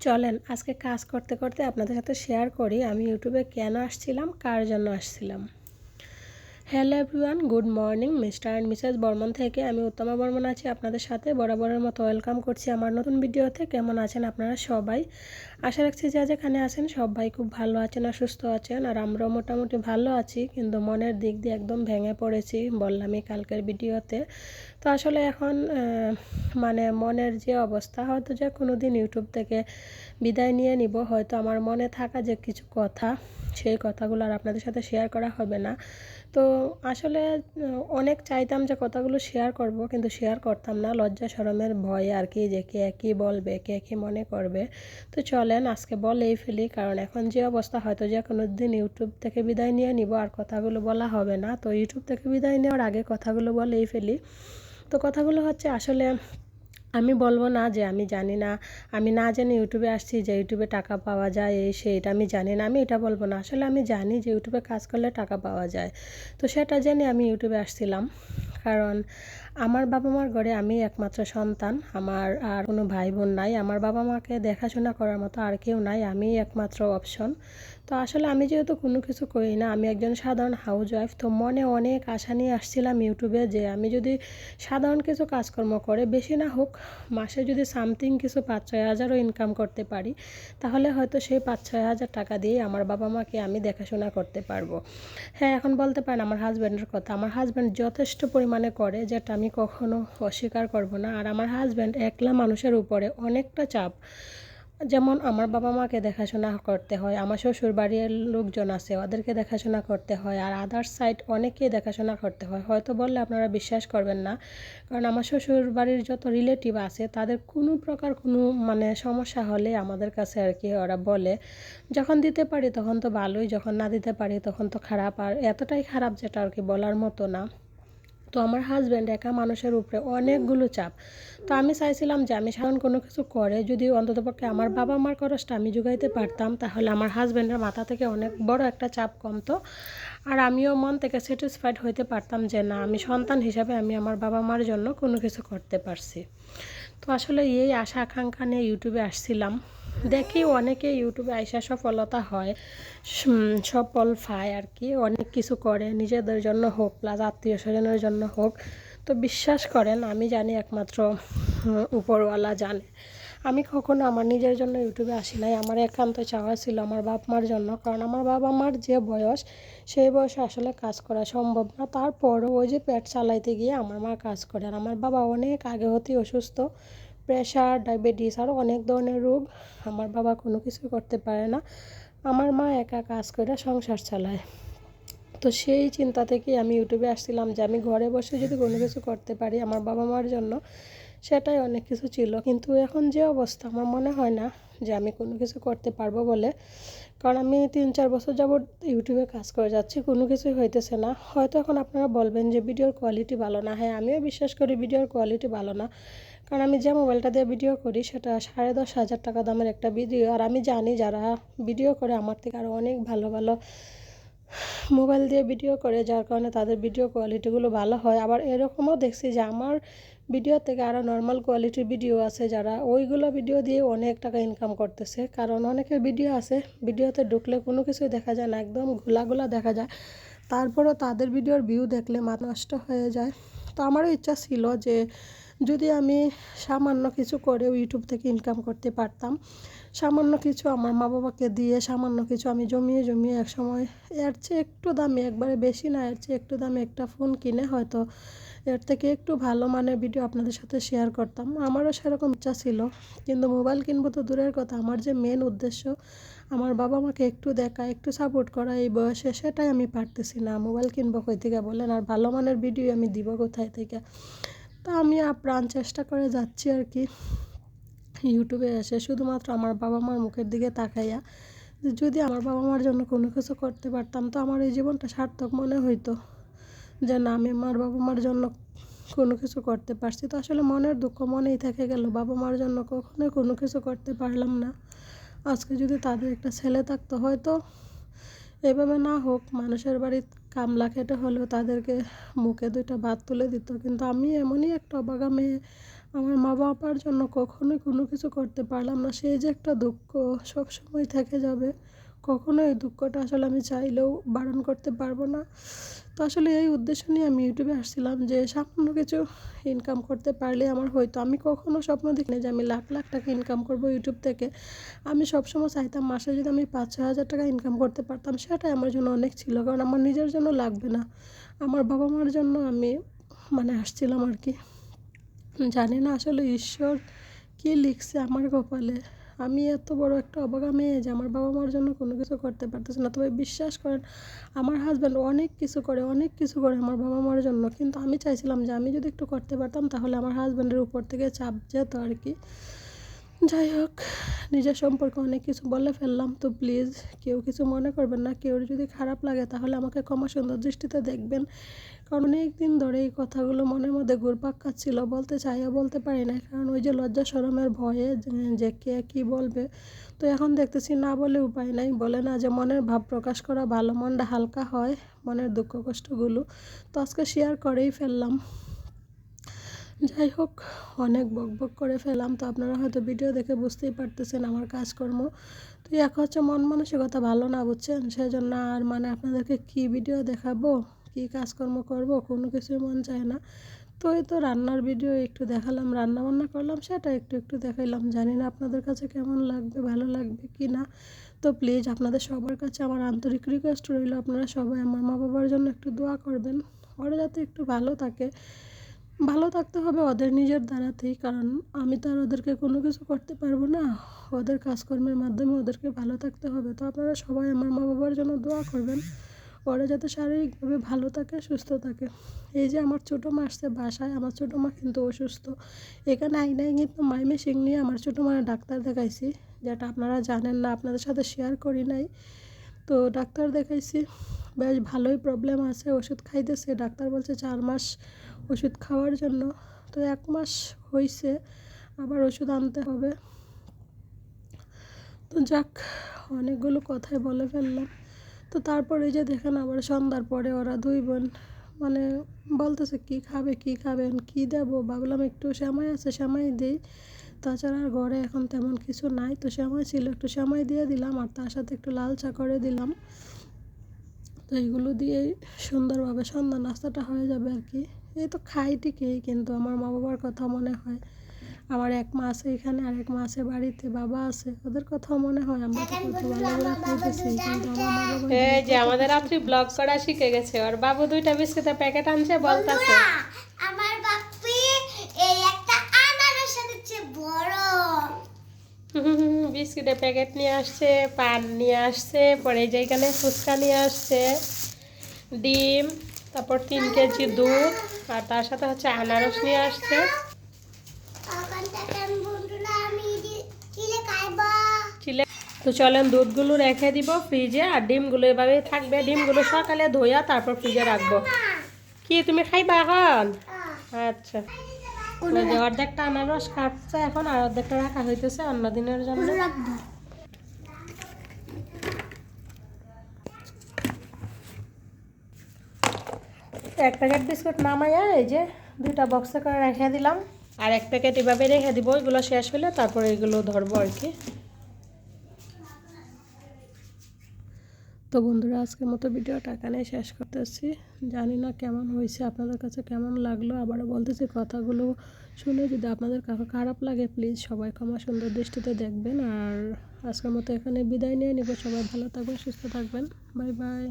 চলেন আজকে কাজ করতে করতে আপনাদের সাথে শেয়ার করি। আমি ইউটিউবে কেন আসছিলাম? কার জন্য আসছিলাম? Hello everyone, good morning, mister and missus Barman থেকে। আমি উত্তমা বর্মন আছি আপনাদের সাথে। বরাবরের মতো ওয়েলকাম করছি আমার নতুন ভিডিওতে। কেমন আছেন আপনারা সবাই? আশা রাখছি যে যেখানে আছেন সবাই খুব ভালো আছেন আর সুস্থ আছেন। আর আমরাও মোটামুটি ভালো আছি, কিন্তু মনের দিক দিয়ে একদম ভেঙে পড়েছি বললামই কালকের ভিডিওতে। তো আসলে এখন মানে মনের যে অবস্থা, হয়তো যে কোনো দিন ইউটিউব থেকে বিদায় নিয়ে নিব, হয়তো আমার মনে থাকা যে কিছু কথা সেই কথাগুলো আর আপনাদের সাথে শেয়ার করা হবে না। তো আসলে অনেক চাইতাম যে কথাগুলো শেয়ার করব, কিন্তু শেয়ার করতাম না। লজ্জা শরমের ভয়ে আর কি যে কে কী বলবে, কে কী মনে করবে। তো চলেন, আজকে বলেই ফেলি, কারণ এখন যে অবস্থা, হয়তো যে কোনো দিন ইউটিউব থেকে বিদায় নিয়ে নিব, আর কথাগুলো বলা হবে না। তো ইউটিউব থেকে বিদায় নেওয়ার আগে কথাগুলো বলেই ফেলি। তো কথাগুলো হচ্ছে, আসলে আমি বলব না যে আমি জানি না। আমি না জানি ইউটিউবে আসছি যে ইউটিউবে টাকা পাওয়া যায়, এই সে এটা আমি জানি না। আমি এটা বলব না। আসলে আমি জানি যে ইউটিউবে কাজ করলে টাকা পাওয়া যায়। তো সেটা জানি আমি ইউটিউবে আসছিলাম। কারণ আমার বাবা মার ঘরে আমি একমাত্র সন্তান, আমার আর কোনো ভাই বোন নাই। আমার বাবা মাকে দেখাশোনা করার মতো আর কেউ নাই, আমি একমাত্র অপশন তো আসলে আমি যেহেতু কোনো কিছু করি না, আমি একজন সাধারণ হাউস ওয়াইফ তো মনে অনেক আশা নিয়ে আসছিলাম ইউটিউবে যে আমি যদি সাধারণ কিছু কাজকর্ম করে, বেশি না হোক মাসে যদি সামথিং কিছু পাঁচ ছয় হাজারও ইনকাম করতে পারি, তাহলে হয়তো সেই পাঁচ ছয় হাজার টাকা দিয়ে আমার বাবা মাকে আমি দেখাশোনা করতে পারব। হ্যাঁ এখন বলতে পারেন আমার হাজব্যান্ডের কথা। আমার হাজব্যান্ড যথেষ্ট পরিমাণে করে, যেটা আমি কখনো অস্বীকার করব না। আর আমার হাজব্যান্ড একলা মানুষের উপরে অনেকটা চাপ। যেমন আমার বাবা মাকে দেখাশোনা করতে হয়, আমার শ্বশুর বাড়ির লোকজন আছে, ওদেরকে দেখাশোনা করতে হয়, আর আদার সাইড অনেকেই দেখাশোনা করতে হয়। হয়তো বললে আপনারা বিশ্বাস করবেন না, কারণ আমার শ্বশুর বাড়ির যত রিলেটিভ আছে, তাদের কোনো প্রকার কোনো মানে সমস্যা হলে আমাদের কাছে আর কি ওরা বলে। যখন দিতে পারি তখন তো ভালোই, যখন না দিতে পারি তখন তো খারাপ। আর এতটাই খারাপ যেটা আর কি বলার মতো না। তো আমার হাজব্যান্ড একা মানুষের উপরে অনেকগুলো চাপ। তো আমি চাইছিলাম যে আমি সাধারণ কোনো কিছু করে, যদি অন্ততপক্ষে আমার বাবা মার খরচটা আমি যোগাইতে পারতাম, তাহলে আমার হাজব্যান্ডের মাথা থেকে অনেক বড় একটা চাপ কমতো। আর আমিও মন থেকে স্যাটিসফাইড হইতে পারতাম যে না, আমি সন্তান হিসাবে আমি আমার বাবা মার জন্য কোনো কিছু করতে পারছি। তো আসলে এই আশা আকাঙ্ক্ষা নিয়ে ইউটিউবে আসছিলাম। দেখি অনেকে ইউটিউবে আইসা সফলতা হয় সফল পায় আর কি, অনেক কিছু করে, নিজেদের জন্য হোক প্লাস আত্মীয় স্বজনের জন্য হোক। তো বিশ্বাস করেন, আমি জানি একমাত্র উপরওয়ালা জানে। আমি কখনো আমার নিজের জন্য ইউটিউবে আসি নাই, আমার একান্ত চাওয়া ছিল আমার বাপ মার জন্য, কারণ আমার বাবা মার যে বয়স, সেই বয়সে আসলে কাজ করা সম্ভব না। তারপরও ওই যে পেট চালাইতে গিয়ে আমার মা কাজ করে, আর আমার বাবা অনেক আগে হতেই অসুস্থ। প্রেশার ডায়াবেটিস আরও অনেক ধরনের রোগ আমার বাবা কোনো কিছু করতে পারে না। আমার মা একা কাজ করে, সংসার চালায়। তো সেই চিন্তা থেকেই আমি ইউটিউবে আসছিলাম যে আমি ঘরে বসে যদি কোনো কিছু করতে পারি আমার বাবা মার জন্য সেটাই অনেক কিছু ছিল। কিন্তু এখন যে অবস্থা আমার মনে হয় না যে আমি কোনো কিছু করতে পারব বলে। কারণ আমি তিন চার বছর যাবৎ ইউটিউবে কাজ করে যাচ্ছি, কোনো কিছুই হইতেছে না। হয়তো এখন আপনারা বলবেন যে ভিডিওর কোয়ালিটি ভালো না। হ্যাঁ আমিও বিশ্বাস করি ভিডিওর কোয়ালিটি ভালো না। কারণ আমি যে মোবাইলটা দিয়ে ভিডিও করি সেটা সাড়ে দশ হাজার টাকা দামের একটা ভিডিও। আর আমি জানি যারা ভিডিও করে আমার থেকে আরও অনেক ভালো ভালো মোবাইল দিয়ে ভিডিও করে, যার কারণে তাদের ভিডিও কোয়ালিটিগুলো ভালো হয়। আবার এরকমও দেখছি যে আমার ভিডিও থেকে আরও নর্মাল কোয়ালিটির ভিডিও আছে যারা, ওইগুলো ভিডিও দিয়ে অনেক টাকা ইনকাম করতেছে। কারণ অনেকের ভিডিও আছে ভিডিওতে ঢুকলে কোনো কিছুই দেখা যায় না, একদম ঘোলাগুলা দেখা যায়। তারপরও তাদের ভিডিওর ভিউ দেখলে মা নষ্ট হয়ে যায়। তো আমারও ইচ্ছা ছিল যে, যদি আমি সামান্য কিছু করেও ইউটিউব থেকে ইনকাম করতে পারতাম, সামান্য কিছু আমার মা বাবাকে দিয়ে, সামান্য কিছু আমি জমিয়ে জমিয়ে এক সময়, এর চেয়ে একটু দামে, একবারে বেশি না, এর চেয়ে একটু দামে একটা ফোন কিনে হয়তো এর থেকে একটু ভালো মানের ভিডিও আপনাদের সাথে শেয়ার করতাম। আমারও সেরকম ইচ্ছা ছিল, কিন্তু মোবাইল কিনবো তো দূরের কথা। আমার যে মেন উদ্দেশ্য, আমার বাবা মাকে একটু দেখা, একটু সাপোর্ট করা, এই বয়সে সেটাই আমি পারতেছি না। মোবাইল কিনবো কই থেকে বলেন? আর ভালো মানের ভিডিও আমি দিব কোথায় থেকে? তা আমি আপ্রাণ চেষ্টা করে যাচ্ছি আর কি। ইউটিউবে এসে শুধুমাত্র আমার বাবা মার মুখের দিকে তাকাইয়া, যদি আমার বাবা মার জন্য কোনো কিছু করতে পারতাম, তো আমার এই জীবনটা সার্থক মনে হইতো। যে না, আমি আমার বাবা মার জন্য কোনো কিছু করতে পারছি। তো আসলে মনের দুঃখ মনেই থেকে গেল। বাবা মার জন্য কখনোই কোনো কিছু করতে পারলাম না। আজকে যদি তাদের একটা ছেলে থাকতো হয়তো এভাবে না হোক, মানুষের বাড়ির কামলা খেটে হলেও তাদেরকে মুখে দুইটা ভাত তুলে দিত। কিন্তু আমি এমনই একটা অবাগা মেয়ে। আমার মা বাবার জন্য কখনোই কোনো কিছু করতে পারলাম না। সেই যে একটা দুঃখ সবসময় থেকে যাবে। কখনো এই দুঃখটা আসলে আমি চাইলেও বারণ করতে পারব না। তো আসলে এই উদ্দেশ্য নিয়ে আমি ইউটিউবে আসছিলাম যে সামান্য কিছু ইনকাম করতে পারলে আমার হয়তো, আমি কখনো স্বপ্ন দেখিনি যে আমি লাখ লাখ টাকা ইনকাম করব ইউটিউব থেকে। আমি সবসময় চাইতাম মাসে যদি আমি পাঁচ ছ হাজার টাকা ইনকাম করতে পারতাম, সেটাই আমার জন্য অনেক ছিল, কারণ আমার নিজের জন্য লাগবে না। আমার বাবা মার জন্য আমি মানে আসছিলাম আর কি। জানি না আসলে ঈশ্বর কী লিখছে আমার কপালে। আমি এত বড় একটা অবাগা মেয়ে যে আমার বাবা মার জন্য কোনো কিছু করতে পারতেছে না। তবে বিশ্বাস করেন, আমার হাজব্যান্ড অনেক কিছু করে, অনেক কিছু করে আমার বাবা মার জন্য। কিন্তু আমি চাইছিলাম যে আমি যদি একটু করতে পারতাম, তাহলে আমার হাজব্যান্ডের উপর থেকে চাপ যেত আর কি। যাই হোক, নিজের সম্পর্কে অনেক কিছু বলে ফেললাম, তো প্লিজ কেউ কিছু মনে করবেন না। কেউ যদি খারাপ লাগে, তাহলে আমাকে ক্ষমা সুন্দর দৃষ্টিতে দেখবেন। কারণ অনেক দিন ধরে এই কথাগুলো মনের মধ্যে ঘুরপাক খাচ্ছিল, বলতে চাইও বলতে পারি না। কারণ ওই যে লজ্জা, শরমের ভয়ে যে কে কী বলবে? তো এখন দেখতেছি না বলে উপায় নাই। বলে না যে মনের ভাব প্রকাশ করা ভালো, মনটা হালকা হয়, মনের দুঃখ কষ্টগুলো। তো আজকে শেয়ার করেই ফেললাম। যাই হোক, অনেক বক বক করে ফেলাম তো আপনারা হয়তো ভিডিও দেখে বুঝতেই পারতেছেন আমার কাজকর্ম। তো এক হচ্ছে মন মানসিকতা ভালো না, বুঝছেন? সেজন্য আর মানে আপনাদেরকে কি ভিডিও দেখাবো, কি কাজকর্ম করব, কোনো কিছুই মন চায় না। তো এই তো রান্নার ভিডিও একটু দেখালাম রান্না বান্না করলাম, সেটা একটু একটু দেখাইলাম। জানি না আপনাদের কাছে কেমন লাগবে, ভালো লাগবে কি না। তো প্লিজ আপনাদের সবার কাছে আমার আন্তরিক রিকোয়েস্ট রইল, আপনারা সবাই আমার মা বাবার জন্য একটু দোয়া করবেন। ওরা যাতে একটু ভালো থাকে। ভালো থাকতে হবে ওদের নিজের দ্বারাতেই, কারণ আমি তো আর ওদেরকে কোনো কিছু করতে পারব না। ওদের কাজকর্মের মাধ্যমে ওদেরকে ভালো থাকতে হবে। তো আপনারা সবাই আমার মা বাবার জন্য দোয়া করবেন। ওরা যাতে শারীরিকভাবে ভালো থাকে, সুস্থ থাকে। এই যে আমার ছোটো মা আসছে বাসায়, আমার ছোটো মা কিন্তু অসুস্থ। এখানে আইনাই কিন্তু মাইমে সিং নিয়ে আমার ছোটো মা ডাক্তার দেখাইছি। যেটা আপনারা জানেন না, আপনাদের সাথে শেয়ার করি নাই। তো ডাক্তার দেখাইছি, বেশ ভালোই প্রবলেম আছে, ওষুধ খাইতেছে। ডাক্তার বলছে চার মাস ওষুধ খাওয়ার জন্য। তো এক মাস হয়েছে আবার ওষুধ আনতে হবে। তো যাক, অনেকগুলো কথাই বলে ফেললাম। তো তারপরে যে দেখেন আবার সন্ধ্যার পরে ওরা দুই বোন মানে বলতেছে কি খাবে, কি খাবেন কি দেবো? ভাবলাম একটু শ্যামাই আছে শ্যামাই দিই। তাছাড়া আর ঘরে এখন তেমন কিছু নাই। তো শ্যামাই ছিল, একটু শ্যামাই দিয়ে দিলাম আর তার সাথে একটু লাল চা করে দিলাম। তো এইগুলো দিয়েই সুন্দরভাবে সন্ধ্যা নাস্তাটা হয়ে যাবে আর কি। এই তো খাই ঠিকই, কিন্তু আমার মা বাবার কথা মনে হয়। আমার এক মা আছে এখানে, আর এক মা আছে বাড়িতে, বাবা আছে, ওদের কথাও মনে হয়, আমরা তো কত ভালো করে খাইতেছি কিন্তু আমার মা বাবা এই যে আমাদের রাত্রি ব্লগ করা শিখে গেছে আর বাবু দুইটা বিস্কুটের প্যাকেট আনছে, বলতাছে বন্ধুরা, আমার বাপ্পি এই একটা আনারস এনেছে বড় বিস্কুটের প্যাকেট নিয়ে আসছে পান নিয়ে আসছে পরে এই যে ফুচকা নিয়ে আসছে ডিম তারপর তিন কেজি দুধ আর তার সাথে হচ্ছে আনারস নিয়ে আসছে। চিলে তো চলেন দুধগুলো রেখে দিব ফ্রিজে আর ডিমগুলো এভাবেই থাকবে। ডিমগুলো সকালে ধোয়া তারপর ফ্রিজে রাখব। কি তুমি খাইবা এখন? আচ্ছা। ওই যে অর্ধেকটা আনারস কাটছে এখন আর অর্ধেকটা রাখা হইতেছে অন্য দিনের জন্য। এক প্যাকেট বিস্কুট নামাইয়া এই যে দুইটা বক্সে করে রেখে দিলাম। আর এক প্যাকেট এভাবে রেখে দিব এগুলো শেষ হলে তারপরে এগুলো ধরবো আর কি। তো বন্ধুরা, আজকের মতো ভিডিওটা এখানে শেষ করতেছি। জানি না কেমন হয়েছে, আপনাদের কাছে কেমন লাগল? আবারও বলতেছি কথাগুলো শুনে যদি আপনাদের কাছে খারাপ লাগে প্লিজ সবাই ক্ষমা সুন্দর দৃষ্টিতে দেখবেন। আর আজকের মতো এখানে বিদায় নিয়ে নেব। সবাই ভালো থাকবেন, সুস্থ থাকবেন। Bye bye.